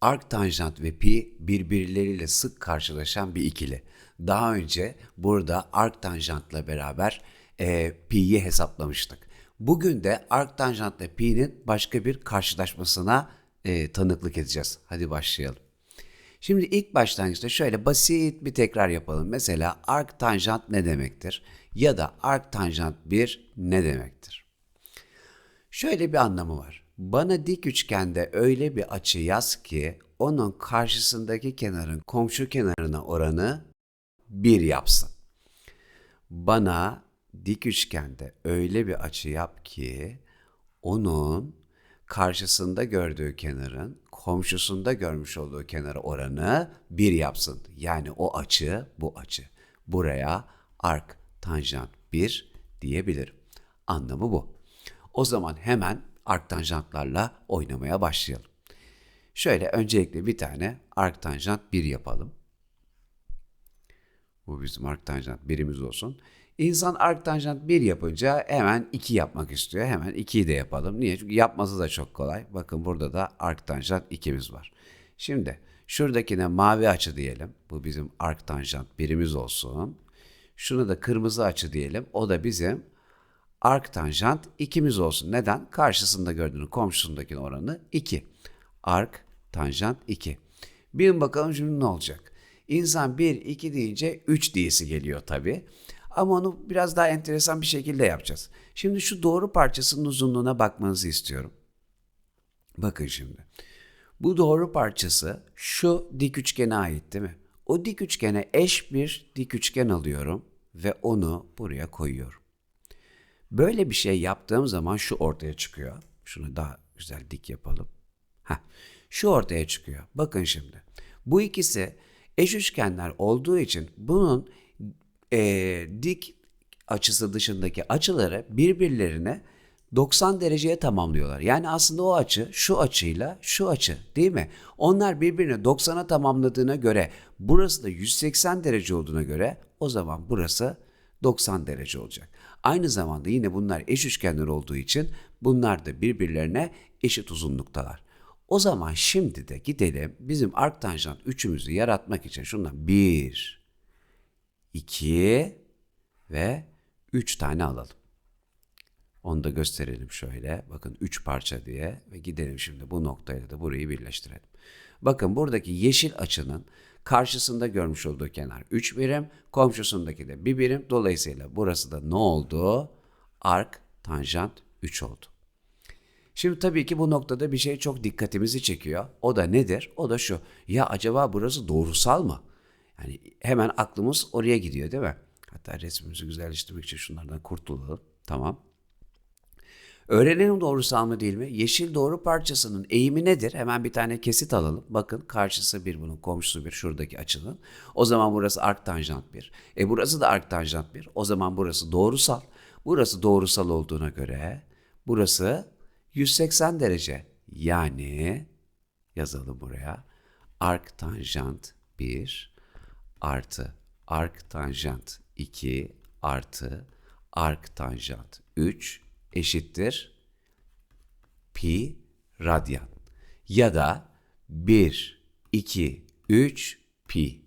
Ark tanjant ve pi birbirleriyle sık karşılaşan bir ikili. Daha önce burada ark tanjantla beraber e, pi'yi hesaplamıştık. Bugün de ark tanjantla pi'nin başka bir karşılaşmasına e, tanıklık edeceğiz. Hadi başlayalım. Şimdi ilk başlangıçta şöyle basit bir tekrar yapalım. Mesela ark tanjant ne demektir? Ya da ark tanjant 1 ne demektir? Şöyle bir anlamı var. Bana dik üçgende öyle bir açı yaz ki onun karşısındaki kenarın komşu kenarına oranı 1 yapsın. Bana dik üçgende öyle bir açı yap ki onun karşısında gördüğü kenarın komşusunda görmüş olduğu kenara oranı 1 yapsın. Yani o açı bu açı. Buraya ark tanjant 1 diyebilirim. Anlamı bu. O zaman hemen arktanjantlarla oynamaya başlayalım. Şöyle öncelikle bir tane arktanjant 1 yapalım. Bu bizim arktanjant birimiz olsun. İnsan arktanjant 1 yapınca hemen 2 yapmak istiyor. Hemen 2'yi de yapalım. Niye? Çünkü yapması da çok kolay. Bakın burada da arktanjant 2'miz var. Şimdi şuradakine mavi açı diyelim. Bu bizim arktanjant birimiz olsun. Şunu da kırmızı açı diyelim. O da bizim ark tanjant ikimiz olsun. Neden? Karşısında gördüğünün komşusundaki oranı 2. Ark tanjant 2. Bilin bakalım şimdi ne olacak? İnsan 1, 2 deyince 3 diyesi geliyor tabi. Ama onu biraz daha enteresan bir şekilde yapacağız. Şimdi şu doğru parçasının uzunluğuna bakmanızı istiyorum. Bakın şimdi. Bu doğru parçası şu dik üçgene ait değil mi? O dik üçgene eş bir dik üçgen alıyorum ve onu buraya koyuyorum. Böyle bir şey yaptığım zaman şu ortaya çıkıyor. Şunu daha güzel dik yapalım. Heh, şu ortaya çıkıyor. Bakın şimdi. Bu ikisi eş üçgenler olduğu için bunun e, dik açısı dışındaki açıları birbirlerine 90 dereceye tamamlıyorlar. Yani aslında o açı şu açıyla şu açı değil mi? Onlar birbirini 90'a tamamladığına göre burası da 180 derece olduğuna göre o zaman burası 90 derece olacak. Aynı zamanda yine bunlar eş üçgenler olduğu için bunlar da birbirlerine eşit uzunluktalar. O zaman şimdi de gidelim bizim arktanjant üçümüzü yaratmak için şundan 1, 2 ve 3 tane alalım. Onu da gösterelim şöyle. Bakın 3 parça diye ve gidelim şimdi bu noktayla da burayı birleştirelim. Bakın buradaki yeşil açının karşısında görmüş olduğu kenar 3 birim, komşusundaki de 1 birim. Dolayısıyla burası da ne oldu? Ark tanjant 3 oldu. Şimdi tabii ki bu noktada bir şey çok dikkatimizi çekiyor. O da nedir? O da şu. Ya acaba burası doğrusal mı? Yani hemen aklımız oraya gidiyor değil mi? Hatta resmimizi güzelleştirmek için şunlardan kurtulalım. Tamam. Öğrenelim doğrusal mı değil mi? Yeşil doğru parçasının eğimi nedir? Hemen bir tane kesit alalım. Bakın karşısı bir bunun, komşusu bir şuradaki açının. O zaman burası ark tanjant bir. E burası da ark tanjant bir. O zaman burası doğrusal. Burası doğrusal olduğuna göre burası 180 derece. Yani yazalım buraya. Ark tanjant 1 artı ark tanjant 2 artı ark tanjant 3 eşittir pi radyan ya da 1, 2, 3 pi.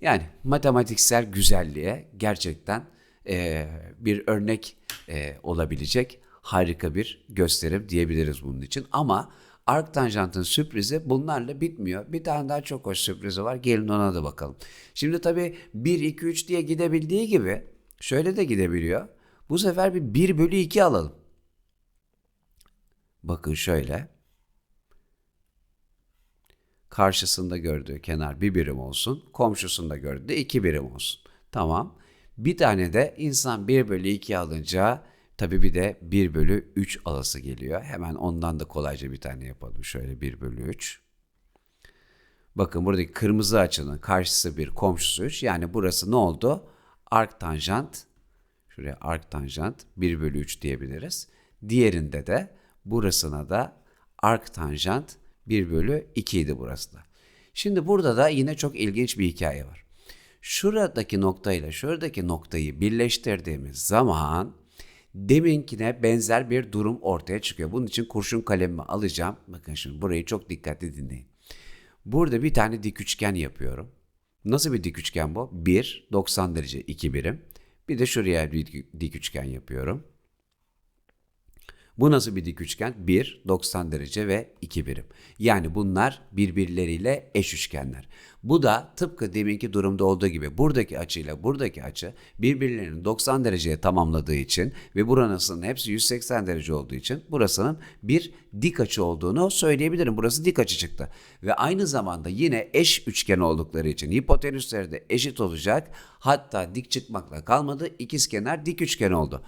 Yani matematiksel güzelliğe gerçekten e, bir örnek e, olabilecek harika bir gösterim diyebiliriz bunun için. Ama ark tanjantın sürprizi bunlarla bitmiyor. Bir tane daha çok hoş sürprizi var. Gelin ona da bakalım. Şimdi tabii 1, 2, 3 diye gidebildiği gibi şöyle de gidebiliyor. Bu sefer bir 1 bölü 2 alalım. Bakın şöyle. Karşısında gördüğü kenar bir birim olsun. Komşusunda gördüğü iki birim olsun. Tamam. Bir tane de insan 1 bölü 2 alınca tabii bir de 1 bölü 3 alası geliyor. Hemen ondan da kolayca bir tane yapalım. Şöyle 1 bölü 3. Bakın buradaki kırmızı açının karşısı bir komşusu 3. Yani burası ne oldu? Ark tanjant Şuraya ark tanjant 1 bölü 3 diyebiliriz. Diğerinde de burasına da ark tanjant 1 bölü 2 idi burası da. Şimdi burada da yine çok ilginç bir hikaye var. Şuradaki noktayla şuradaki noktayı birleştirdiğimiz zaman deminkine benzer bir durum ortaya çıkıyor. Bunun için kurşun kalemimi alacağım. Bakın şimdi burayı çok dikkatli dinleyin. Burada bir tane dik üçgen yapıyorum. Nasıl bir dik üçgen bu? 1, 90 derece 2 birim. Bir de şuraya bir dik- üçgen yapıyorum. Bu nasıl bir dik üçgen? 1, 90 derece ve 2 birim. Yani bunlar birbirleriyle eş üçgenler. Bu da tıpkı deminki durumda olduğu gibi buradaki açıyla buradaki açı birbirlerinin 90 dereceye tamamladığı için ve buranın hepsi 180 derece olduğu için burasının bir dik açı olduğunu söyleyebilirim. Burası dik açı çıktı. Ve aynı zamanda yine eş üçgen oldukları için hipotenüsleri de eşit olacak. Hatta dik çıkmakla kalmadı. ikizkenar dik üçgen oldu.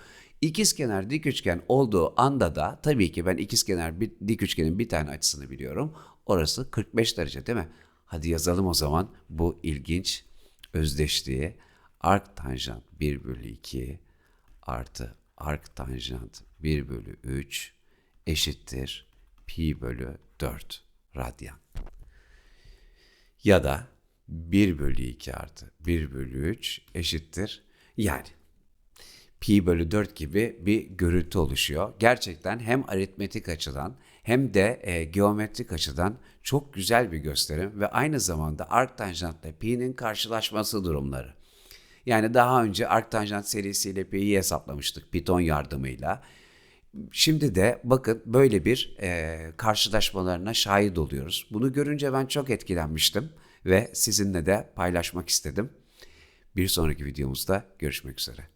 İkizkenar dik üçgen olduğu anda da tabii ki ben ikizkenar bir, dik üçgenin bir tane açısını biliyorum. Orası 45 derece değil mi? Hadi yazalım o zaman bu ilginç özdeşliği. Ark tanjant 1 bölü 2 artı ark tanjant 1 bölü 3 eşittir pi bölü 4 radyan. Ya da 1 bölü 2 artı 1 bölü 3 eşittir yani pi bölü 4 gibi bir görüntü oluşuyor. Gerçekten hem aritmetik açıdan hem de e, geometrik açıdan çok güzel bir gösterim ve aynı zamanda arc tanjantla pi'nin karşılaşması durumları. Yani daha önce arc tanjant serisiyle pi'yi hesaplamıştık Python yardımıyla. Şimdi de bakın böyle bir e, karşılaşmalarına şahit oluyoruz. Bunu görünce ben çok etkilenmiştim ve sizinle de paylaşmak istedim. Bir sonraki videomuzda görüşmek üzere.